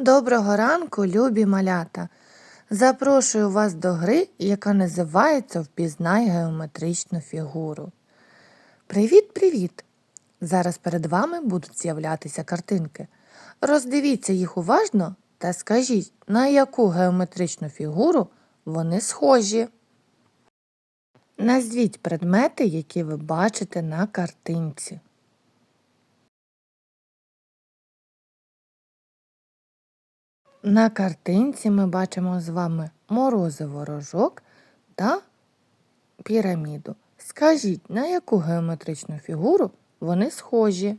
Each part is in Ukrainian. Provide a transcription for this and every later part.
Доброго ранку, любі малята! Запрошую вас до гри, яка називається Впізнай геометричну фігуру. Привіт-привіт! Зараз перед вами будуть з'являтися картинки. Роздивіться їх уважно та скажіть, на яку геометричну фігуру вони схожі. Назвіть предмети, які ви бачите на картинці. На картинці ми бачимо з вами морозиво рожок та піраміду. Скажіть, на яку геометричну фігуру вони схожі?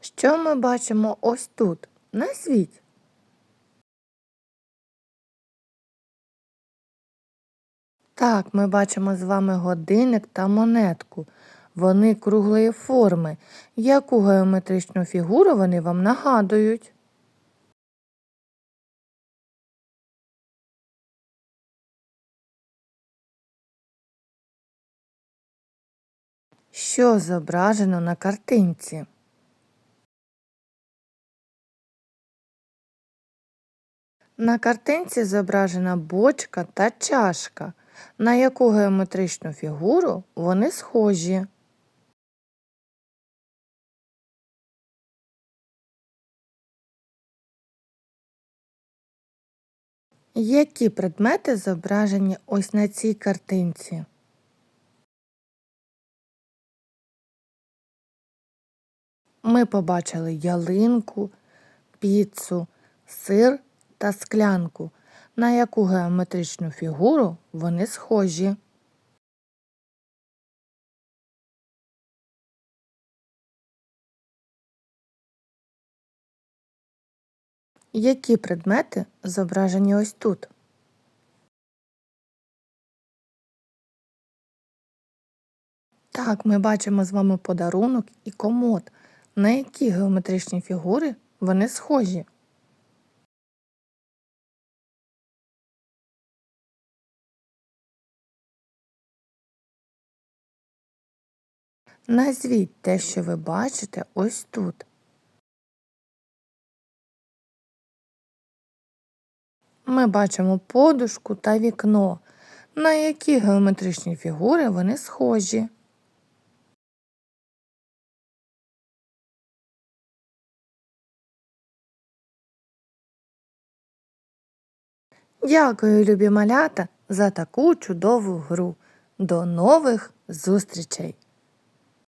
Що ми бачимо ось тут? Назвіть. Так, ми бачимо з вами годинник та монетку. Вони круглої форми. Яку геометричну фігуру вони вам нагадують? Що зображено на картинці? На картинці зображена бочка та чашка. На яку геометричну фігуру вони схожі? Які предмети зображені ось на цій картинці? Ми побачили ялинку, піцу, сир та склянку. На яку геометричну фігуру вони схожі? Які предмети зображені ось тут? Так, ми бачимо з вами подарунок і комод. На які геометричні фігури вони схожі? Назвіть те, що ви бачите ось тут. Ми бачимо подушку та вікно. На які геометричні фігури вони схожі? Дякую, любі малята, за таку чудову гру. До нових зустрічей!